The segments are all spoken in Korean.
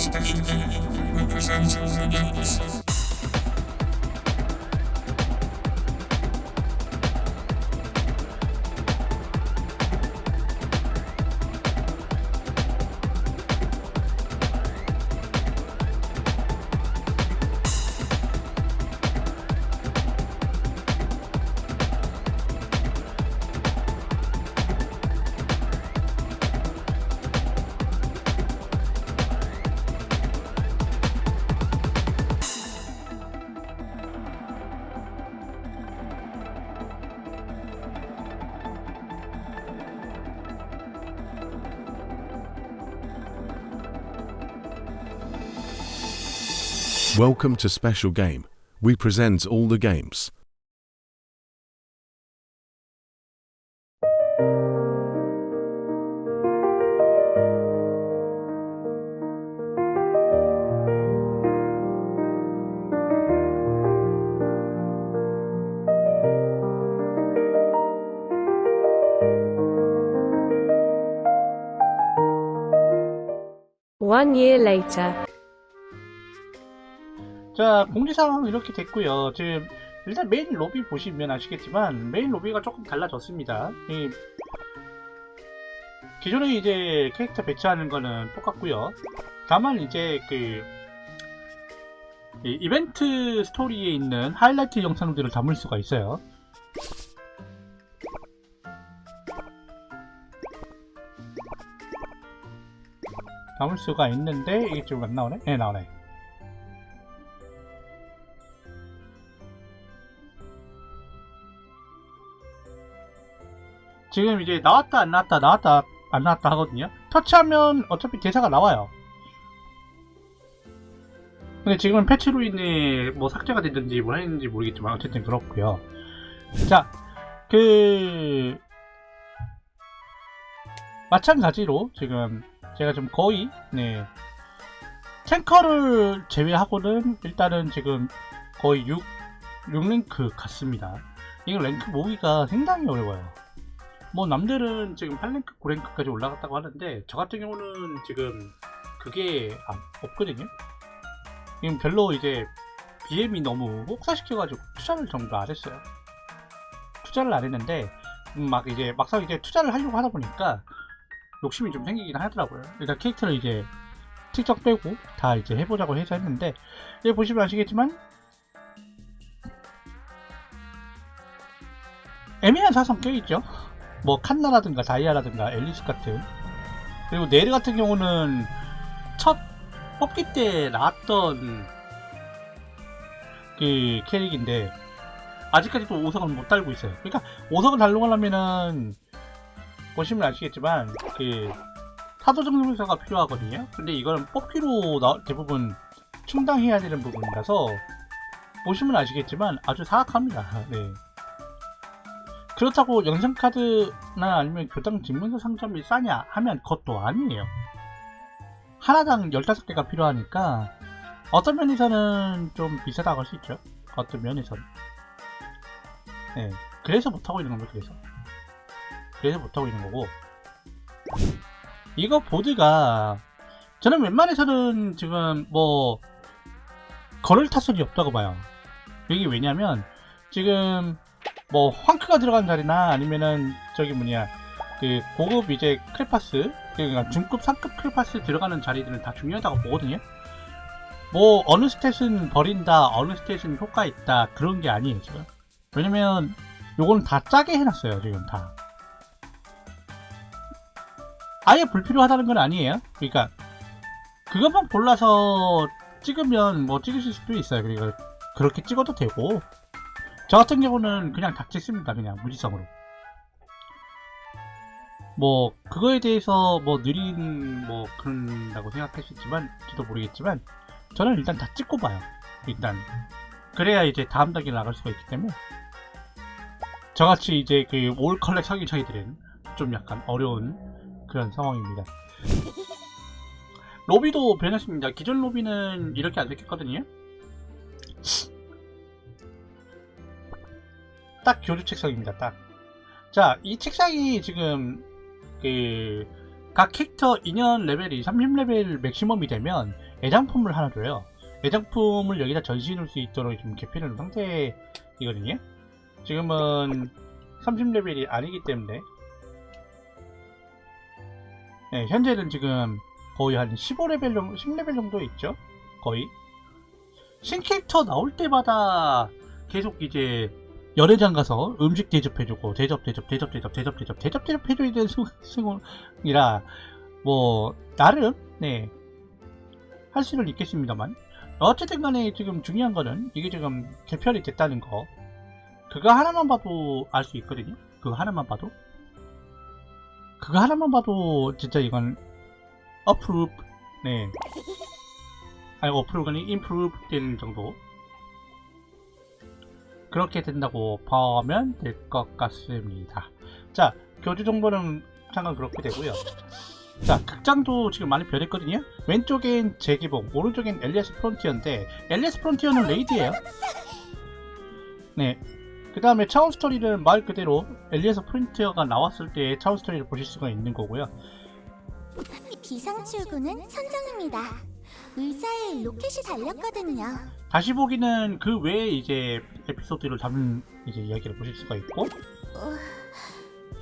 Station represents the gates. Welcome to Special Game. We present all the games. One year later. 자, 공지사항 이렇게 됐고요. 지금 일단 메인 로비 보시면 아시겠지만 메인 로비가 조금 달라졌습니다. 이 기존에 이제 캐릭터 배치하는 거는 똑같고요. 다만 이제 그이 이벤트 스토리에 있는 하이라이트 영상들을 담을 수가 있어요. 담을 수가 있는데 이게 지금 안 나오네? 네 나오네. 지금 이제 나왔다 안 나왔다 나왔다 안 나왔다 하거든요. 터치하면 어차피 대사가 나와요. 근데 지금은 패치로 인해 뭐 삭제가 됐는지 뭐 했는지 모르겠지만 어쨌든 그렇고요. 자, 그 마찬가지로 지금 제가 좀 거의 네 탱커를 제외하고는 일단은 지금 거의 6 6랭크 같습니다. 이거 랭크 모으기가 상당히 어려워요. 뭐 남들은 지금 8랭크, 9랭크까지 올라갔다고 하는데 저 같은 경우는 지금 그게 안- 없거든요. 지금 별로 이제 BM이 너무 혹사시켜가지고 투자를 전부 안 했어요. 투자를 안 했는데 음, 막 이제 막상 이제 투자를 하려고 하다 보니까 욕심이 좀 생기긴 하더라고요. 일단 캐릭터를 이제 특정 빼고 다 이제 해보자고 해서 했는데 여기 보시면 아시겠지만 애매한 사성 껴있죠. 뭐 칸나라든가 다이아라든가 앨리스 같은. 그리고 네르 같은 경우는 첫 뽑기 때 나왔던 그 캐릭인데 아직까지도 5성은 못 달고 있어요. 그러니까 5성을 달성하려면은 보시면 아시겠지만 그 타도 증명서가 필요하거든요. 근데 이거는 뽑기로 나- 대부분 충당해야 되는 부분이라서 보시면 아시겠지만 아주 사악합니다. 네. 그렇다고 영상카드나 아니면 교당 증명서 상점이 싸냐 하면 그것도 아니에요. 하나당 15개가 필요하니까 어떤 면에서는 좀 비싸다고 할 수 있죠. 어떤 면에서는. 네. 그래서 못하고 있는 겁니다. 그래서. 그래서 못하고 있는 거고. 이거 보드가 저는 웬만해서는 지금 뭐 걸을 타설이 없다고 봐요. 이게 왜냐면 지금 뭐 황크가 들어간 자리나 아니면은 저기 뭐냐 그 고급 이제 클파스 그러니까 중급 상급 클파스 들어가는 자리들은 다 중요하다고 보거든요. 뭐 어느 스탯은 버린다, 어느 스탯은 효과 있다 그런 게 아니에요 지금. 왜냐면 요거는 다 짜게 해놨어요 지금 다. 아예 불필요하다는 건 아니에요. 그러니까 그것만 골라서 찍으면 뭐 찍으실 수도 있어요. 그러니까 그렇게 찍어도 되고 저 같은 경우는 그냥 다 찍습니다. 그냥 무지성으로. 뭐 그거에 대해서 뭐 느린 뭐 그런다고 생각할 수 있지만 저도 모르겠지만 저는 일단 다 찍고 봐요. 일단 그래야 이제 다음 단계 나갈 수가 있기 때문에 저같이 이제 그 올 컬렉 성인차이들은 좀 약간 어려운 그런 상황입니다. 로비도 변했습니다. 기존 로비는 이렇게 안 생겼거든요. 딱 교류 책상입니다. 딱. 자, 이 책상이 지금 그 각 캐릭터 인연 레벨이 30레벨 맥시멈이 되면 애장품을 하나 줘요. 애장품을 여기다 전시해 놓을 수 있도록 지금 개편해 놓은 상태이거든요. 지금은 30레벨이 아니기 때문에 네, 현재는 지금 거의 한 15레벨 정도, 10레벨 정도 있죠? 거의. 신캐릭터 나올 때마다 계속 이제 연회장 가서 음식 대접해주고 대접 대접 대접 대접 대접 대접 대접 대접 해줘야 되는 승이라 뭐 나름 네. 할 수는 있겠습니다만. 어쨌든 간에 지금 중요한 거는 이게 지금 개편이 됐다는 거. 그거 하나만 봐도 알 수 있거든요. 그거 하나만 봐도. 그거 하나만 봐도 진짜 이건 어프루브 네. 아니 어프루브가 아니 인프루브 되는 정도 그렇게 된다고 보면 될 것 같습니다. 자, 교주 정보는 잠깐 그렇게 되고요. 자, 극장도 지금 많이 변했거든요. 왼쪽엔 재개봉, 오른쪽엔 엘리아스 프론티어인데 엘리아스 프론티어는 레이드예요. 네. 그 다음에 차원 스토리는 말 그대로 엘리아스 프론티어가 나왔을 때 차원 스토리를 보실 수가 있는 거고요. 비상 출구는 선정입니다. 의자에 로켓이 달렸거든요. 다시 보기는 그 외에 이제 에피소드를 담은 이제 이야기를 보실 수가 있고 어,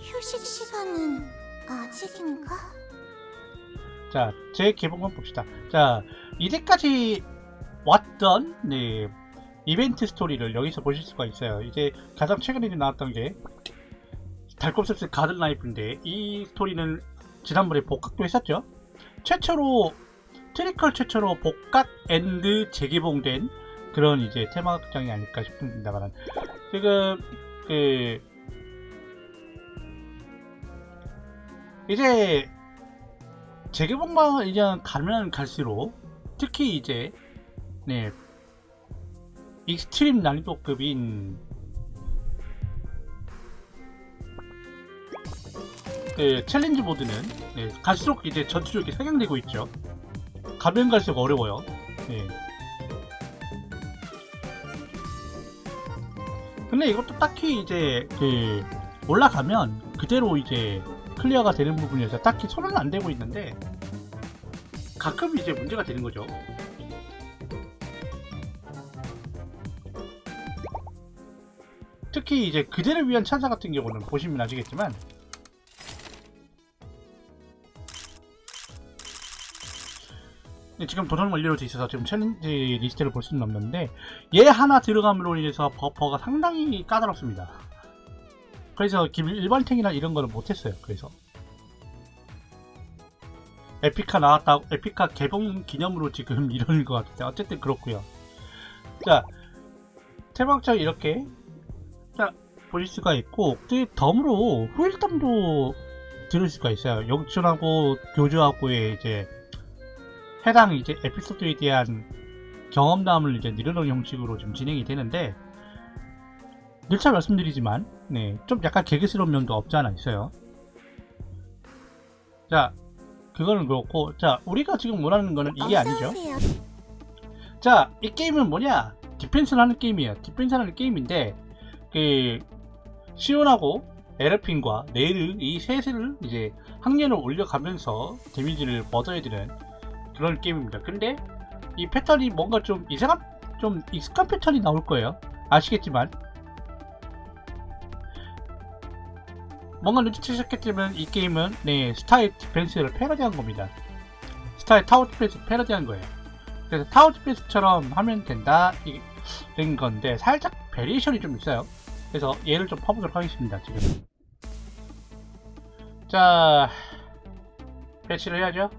휴식 시간은 아직인가? 자, 제 개봉만 봅시다. 자, 이제까지 왔던 네, 이벤트 스토리를 여기서 보실 수가 있어요. 이제 가장 최근에 나왔던 게 달콤슬슬 가든 라이프인데 이 스토리는 지난번에 복각도 했었죠. 최초로 트리컬 최초로 복각 앤드 재개봉된 그런 이제 테마극장이 아닐까 싶습니다만 지금 그 이제 재개봉만 이제 가면 갈수록 특히 이제 네 익스트림 난이도급인 그 챌린지 모드는 네, 갈수록 이제 전투력이 상향되고 있죠. 가면 갈수록 어려워요. 네. 근데 이것도 딱히 이제 그 올라가면 그대로 이제 클리어가 되는 부분이어서 딱히 손은 안 대고 있는데 가끔 이제 문제가 되는 거죠. 특히 이제 그대를 위한 찬사 같은 경우는 보시면 아시겠지만 지금 도전 완료로 돼 있어서 지금 챌린지 리스트를 볼 수는 없는데 얘 하나 들어감으로 인해서 버퍼가 상당히 까다롭습니다. 그래서 김- 일반탱이나 이런 거는 못했어요. 그래서 에피카 나왔다 에피카 개봉 기념으로 지금 이러는 것 같은데 어쨌든 그렇고요. 자 태박장 이렇게 자 보실 수가 있고 그 덤으로 후일담도 들을 수가 있어요. 영춘하고 교주하고의 이제 해당 이제 에피소드에 대한 경험담을 이제 늘어놓은 형식으로 좀 진행이 되는데 늘차 말씀드리지만 네, 좀 약간 개그스러운 면도 없지 않아 있어요. 자, 그거는 그렇고 자, 우리가 지금 원하는 거는 이게 아니죠. 자, 이 게임은 뭐냐? 디펜스를 하는 게임이에요. 디펜스를 하는 게임인데 그 시온하고 에르핀과 네르 이 셋을 이제 학년을 올려가면서 데미지를 얻어야 되는 그런 게임입니다. 근데 이 패턴이 뭔가 좀 이상한 좀 익숙한 패턴이 나올 거예요. 아시겠지만 뭔가 눈치채셨겠지만 이 게임은 네 스타의 디펜스를 패러디한 겁니다. 스타의 타워 디펜스 패러디한 거예요. 그래서 타워 디펜스처럼 하면 된다 이- 된 건데 살짝 베리에이션이 좀 있어요. 그래서 얘를 좀 퍼보도록 하겠습니다. 지금 자 배치를 해야죠.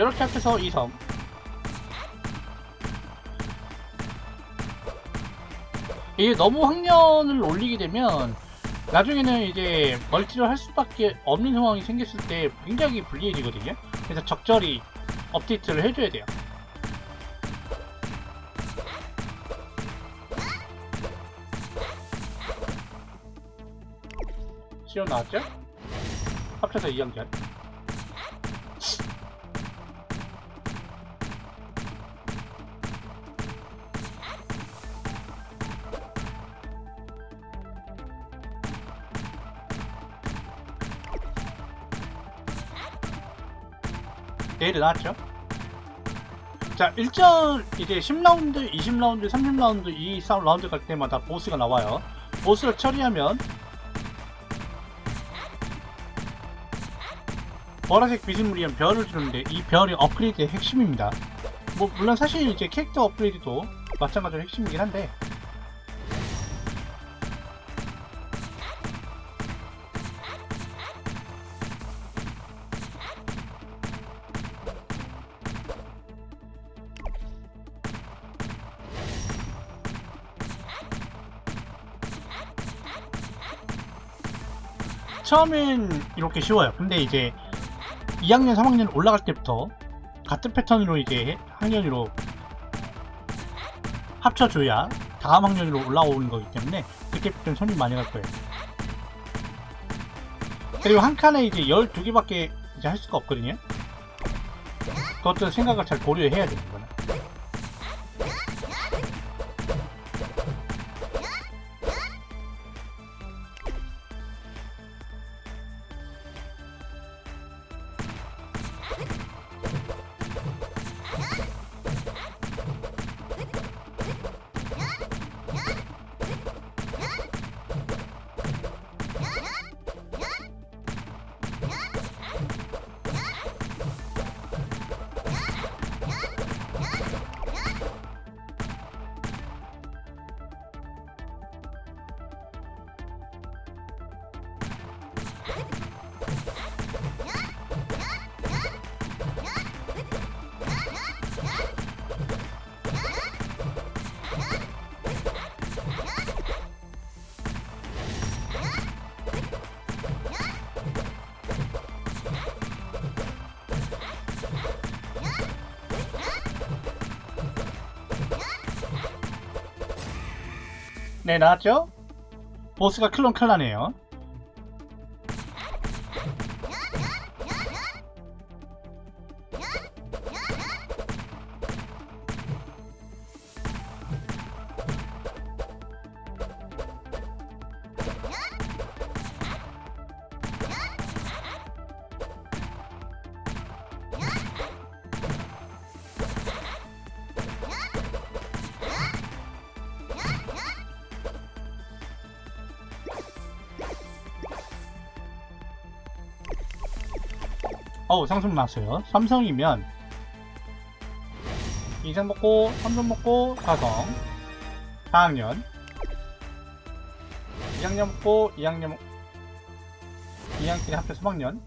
이렇게 합해서 2성 이게 너무 확률을 올리게 되면 나중에는 이제 멀티를 할 수밖에 없는 상황이 생겼을 때 굉장히 불리해지거든요. 그래서 적절히 업데이트를 해줘야 돼요. 시험 나왔죠? 합쳐서 2연결 내일은 나왔죠? 자, 1전 이제 10라운드, 20라운드, 30라운드 이 싸움 라운드 갈 때마다 보스가 나와요. 보스를 처리하면 보라색 비스무리한 별을 주는데 이 별이 업그레이드의 핵심입니다. 뭐 물론 사실 이제 캐릭터 업그레이드도 마찬가지로 핵심이긴 한데 처음엔 이렇게 쉬워요. 근데 이제 2학년, 3학년 올라갈 때부터 같은 패턴으로 이제 학년으로 합쳐줘야 다음 학년으로 올라오는 거기 때문에 그때부터는 손이 많이 갈 거예요. 그리고 한 칸에 이제 12개밖에 이제 할 수가 없거든요. 그것도 생각을 잘 고려해야 이거는. 네, 나왔죠? 보스가 클론 클라네요. 어우, 상승 나왔어요. 삼성이면 인생 먹고, 삼성 먹고, 사성. 4학년. 2학년 먹고, 2학년, 2학년끼리 합쳐 3학년.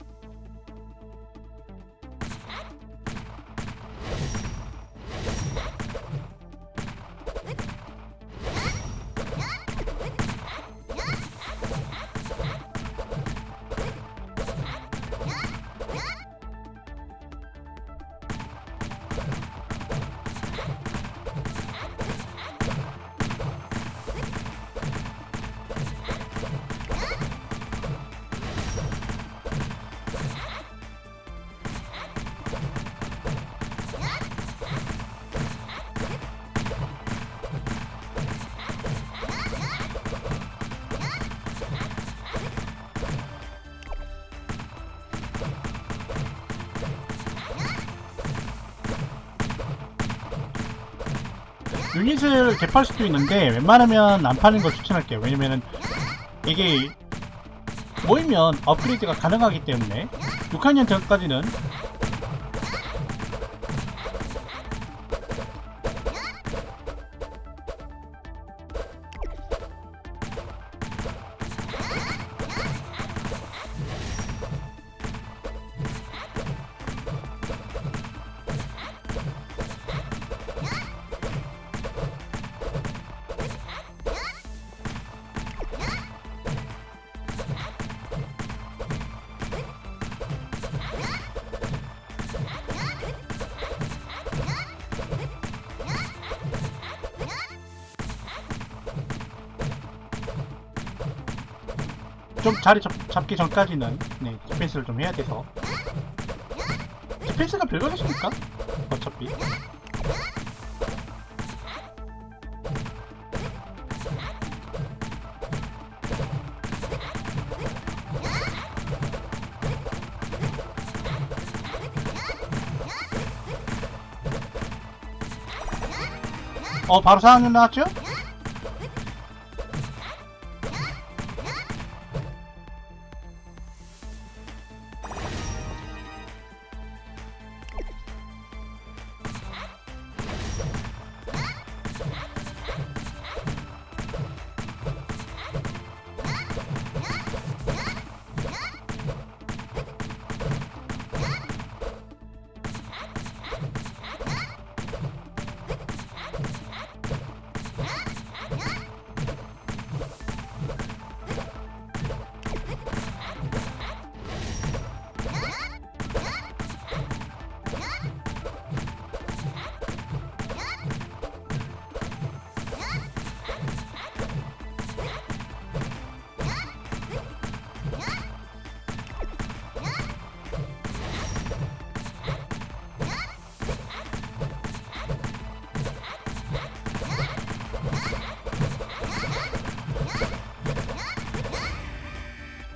유닛을 개팔 수도 있는데 웬만하면 안 파는 걸 추천할게요. 왜냐면은 이게 모이면 업그레이드가 가능하기 때문에 6학년 전까지는 좀 자리 잡, 잡기 전까지는 네, 디펜스를 좀 해야 돼서 디펜스가 별거겠습니까? 어차피 어 바로 상황 나왔죠?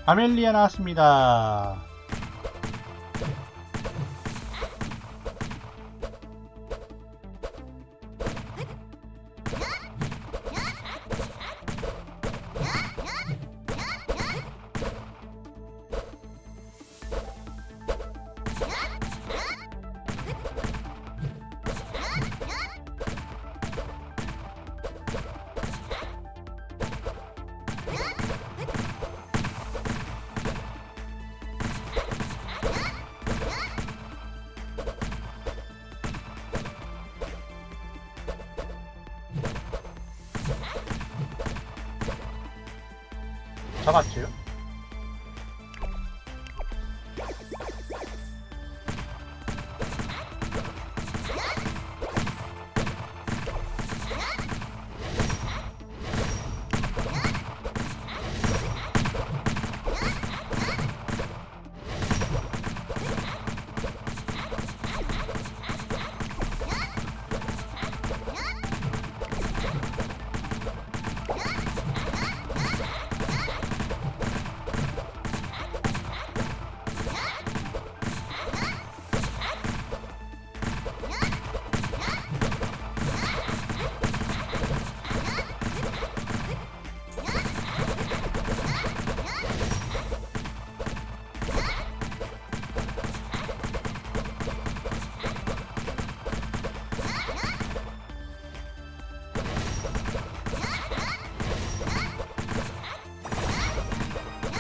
아멜리아 나왔습니다.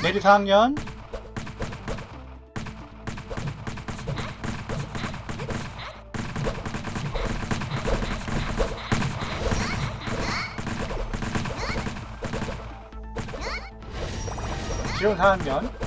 내리 4학년. 지원 4학년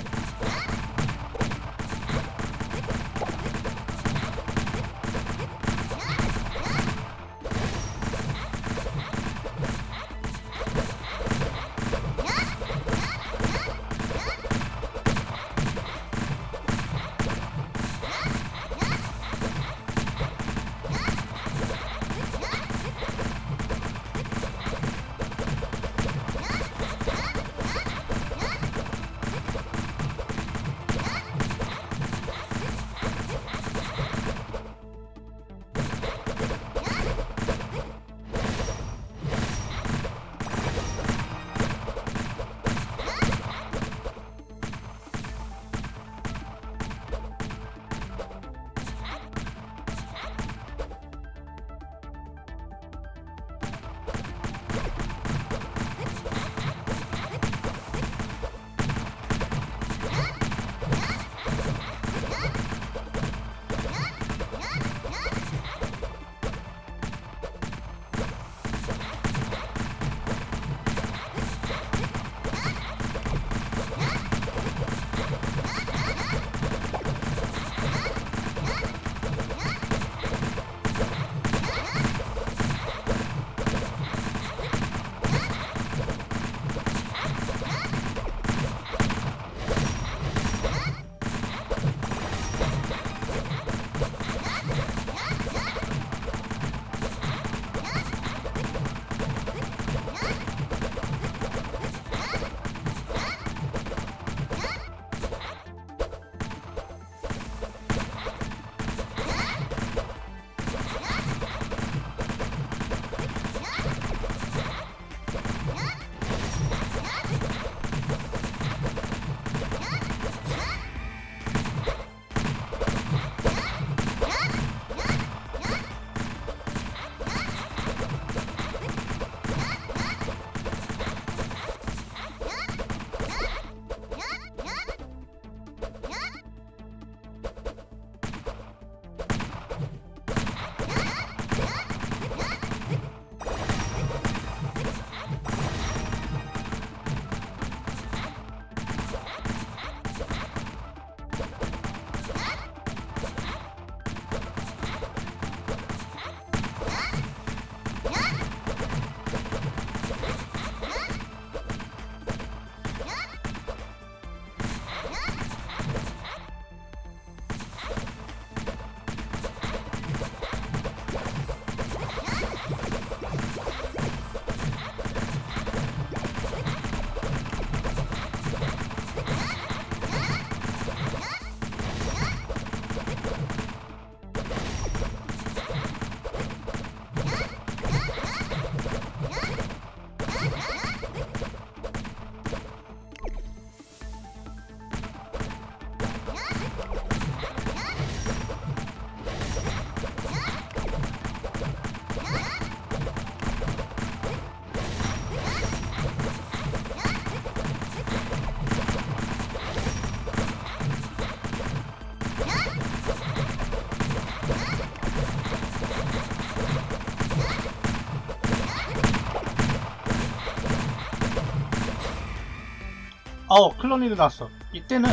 어 클로니드 나왔어. 이때는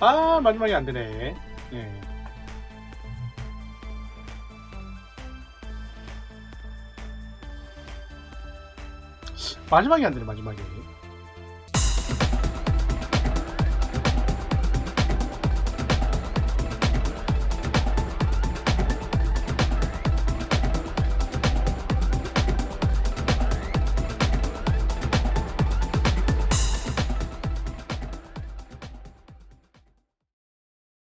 아 마지막에 안 되네. 예. 마지막에 안 되네 마지막에.